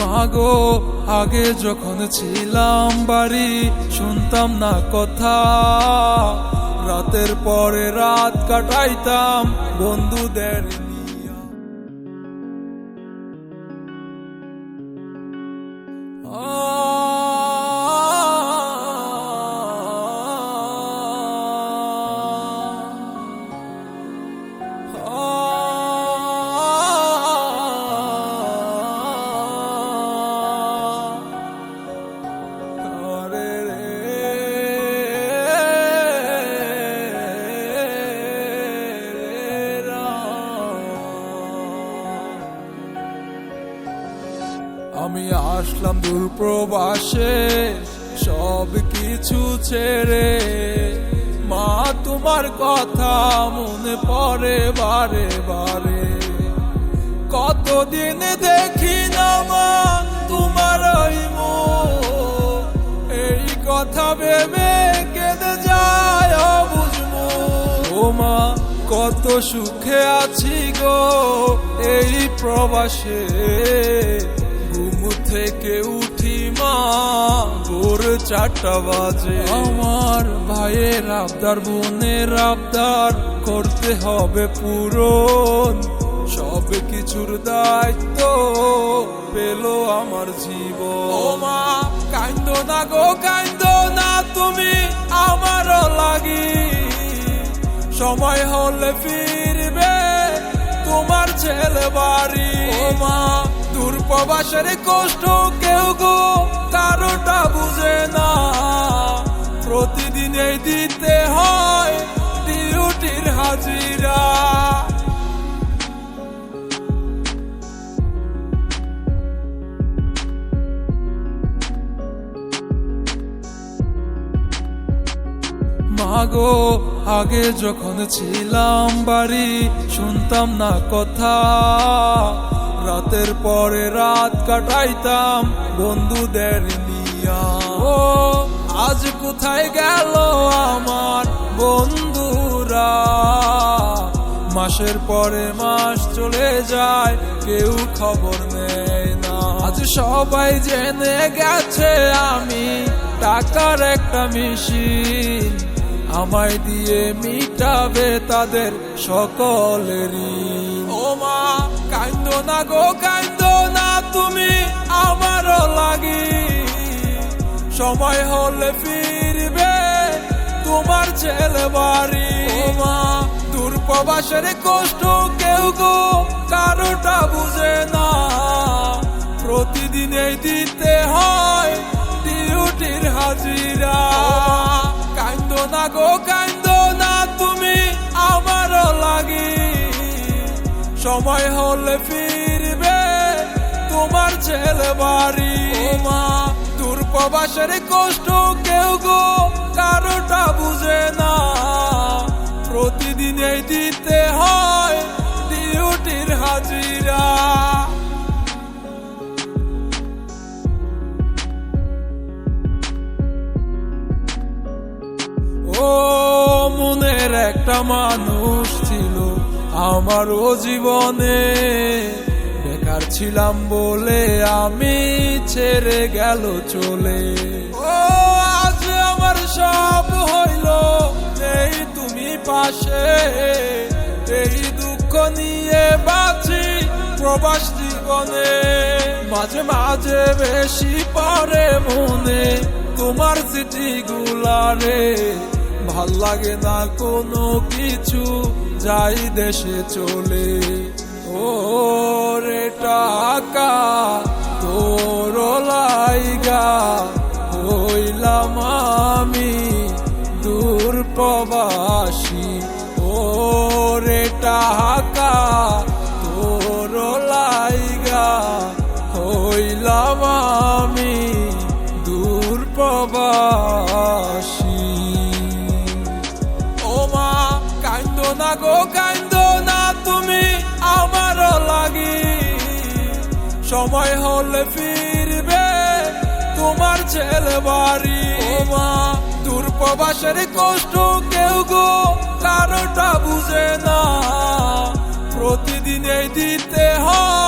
মাগো আগে যখন ছিলাম বাড়ি শুনতাম না কথা। রাতের পরে রাত কাটাইতাম বন্ধুদের আমি আসলাম দূর প্রবাসে সব কিছু ছেড়ে। মা, তোমার কথা মনে পড়ে বারে বারে। কতদিন দেখি না মা, তোমার এই কথা ভেবে কেঁদে যায় বুঝব ও মা, কত সুখে আছি গো এই প্রবাসে। থেকে উঠি মা, ভোর চারটা বাজে। আমার ভাইয়ের আবদার, বোনের আবদার করতে হবে পূরণ। সব কিছুর দায়িত্ব পেল আমার জীবন। মা, কান্দ না গো, কান্দ না তুমি আমারও লাগি। সময় হলে ফিরবে তোমার ছেলে বাড়ি। ও মা প্রবাসের কষ্ট কেউ গো কারোটা বুঝে না। প্রতিদিন দিতে হয় ডিউটির হাজিরা। মাগো আগে যখন ছিলাম বাড়ি, শুনতাম না কথা। রাতের পরে রাত কাটাইতাম বন্ধুদের নিয়া। ও, আজ কোথায় গেল আমার বন্ধুরা? মাসের পরে মাস চলে যায়, কেউ খবর নেয় না। আজ সবাই জেনে গেছে আমি টাকার একটা মেশিন। আমায় দিয়ে মিটাবে তাদের সকলেরই। ও মা কান্দ না গো কান্দ না তুমি আমারও লাগি। সময় হলে ফিরবে তোমার ছেলে বাড়ি। ও মা দূর প্রবাসের কষ্ট কেউ গো কারোটা বুঝে না। প্রতিদিন দিতে হয় ডিউটির হাজিরা। না গো কান্দ না তুমি আমারও লাগি। সময় হলে ফিরবে তোমার ছেলে বাড়ি। মা দূর প্রবাসের কষ্ট কেউ গো কারোটা বুঝে না। প্রতিদিন এই দিতে মানুষ ছিল, আমারও জীবনে। বেকার ছিলাম বলে আমি ছেড়ে গেল চলে। ও, আজ আমার সব হইল এই তুমি পাশে। এই দুঃখ নিয়ে বাঁচি প্রবাস জীবনে। মাঝে মাঝে বেশি পরে মনে তোমার স্মৃতি গুলারে ভালো লাগে না কোনো কিছু যাই দেশে চলে। ও রে টাকা তোর লাইগা। না গো কান্দ না তুমি আমারও লাগি। সময় হলে ফিরবে তোমার ছেলে বাড়ি। মা দূর প্রবাসের কষ্ট কেউ গো কারোটা বুঝে না। প্রতিদিন দিতে হয়